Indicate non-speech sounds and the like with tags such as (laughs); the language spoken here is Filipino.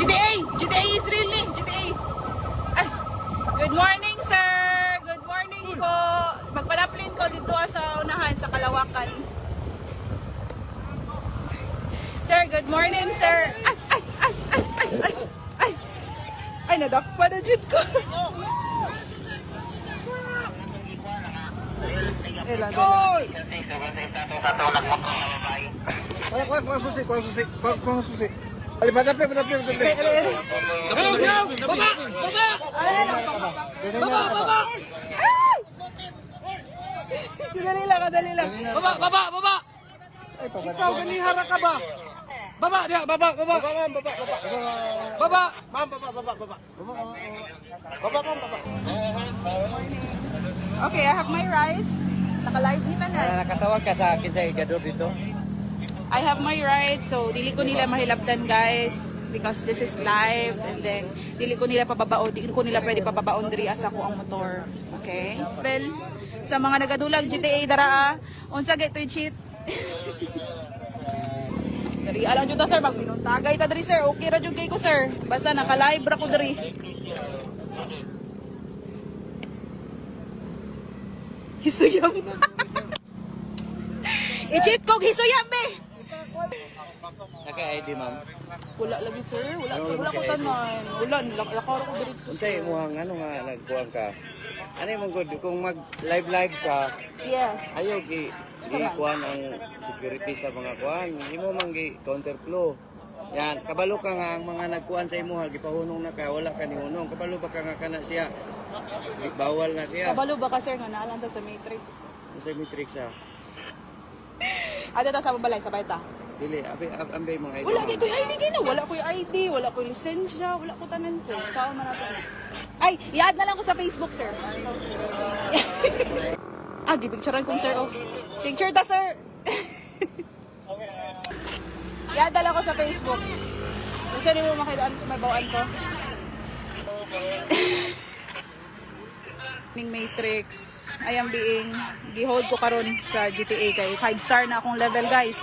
GTA! GTA Israel ni! GTA! Ay! Good morning, sir! Good morning po! Magpadaplin ko dito sa unahan, sa Kalawakan. Sir, good morning, sir! Ay! Ay! Ay! Ay! Ay! Ay! Ay! Ay! Nadakpa na dito ko! Oy! Kuya, kuya, kuya susi, kuya susi, kuya susi. Ali, bata pe, bata pe. Baba! Baba! Baba! Baba! Dali lang, dali lang. Baba! Baba! Baba! Ikaw, ganihara ka ba? Baba! Diya! Baba! Baba! Baba, ma'am, baba, baba. Baba! Ma'am, baba, baba, baba. Baba, baba. Baba, ma'am, baba. Okay, I have my rights. Naka-live nila na. nakatawag ka sa akin sa igador dito? I have my rights, so dili ko nila mahilabdan guys because this is live and then dili ko nila pababao, dili ko nila pwede pababaon diri asa ko ang motor. Okay? Well, sa mga nagadulag GTA dara, unsa get (laughs) to cheat? Diri alang jud ta sir mag pinuntagay ta diri sir. Okay ra jud kay ko sir. Basta naka-live ra ko diri. (laughs) Hisuyam. (laughs) I-cheat ko hisuyam be. Naka-ID, ma'am. Wala lagi sir, wala wala ko tanan. Wala lakaw ko diretso. Unsay mo ang ano nga nagkuhan ka? Ano yung good kung mag live live ka, Yes. ayaw gi gikuan ang security sa mga kuan. Imo man gi counter flow. Yan, kabalo ka nga ang mga nagkuan sa imo, gipahunong na ka, wala ka ni hunong. Kabalo ba ka nga kana siya? Di, bawal na siya. Kabalo ba ka sir nga naalang ta sa Matrix? Unsay matrix ah. Ada ta sa babalay sabay ta. Dili, abi ab- ambay mga ID. Wala kay ko ID gina, wala ko ID, wala ko lisensya, wala ko tanan sir. Saan man natin? Ay, i-add na lang ko sa Facebook sir. (laughs) ah, gipicturean ko sir oh. Picture ta sir. (laughs) i-add na lang ko sa Facebook. Kung saan mo makidaan ko, may bawaan ko. (laughs) ning Matrix. I am being gihold ko karon sa GTA kay 5 star na akong level guys.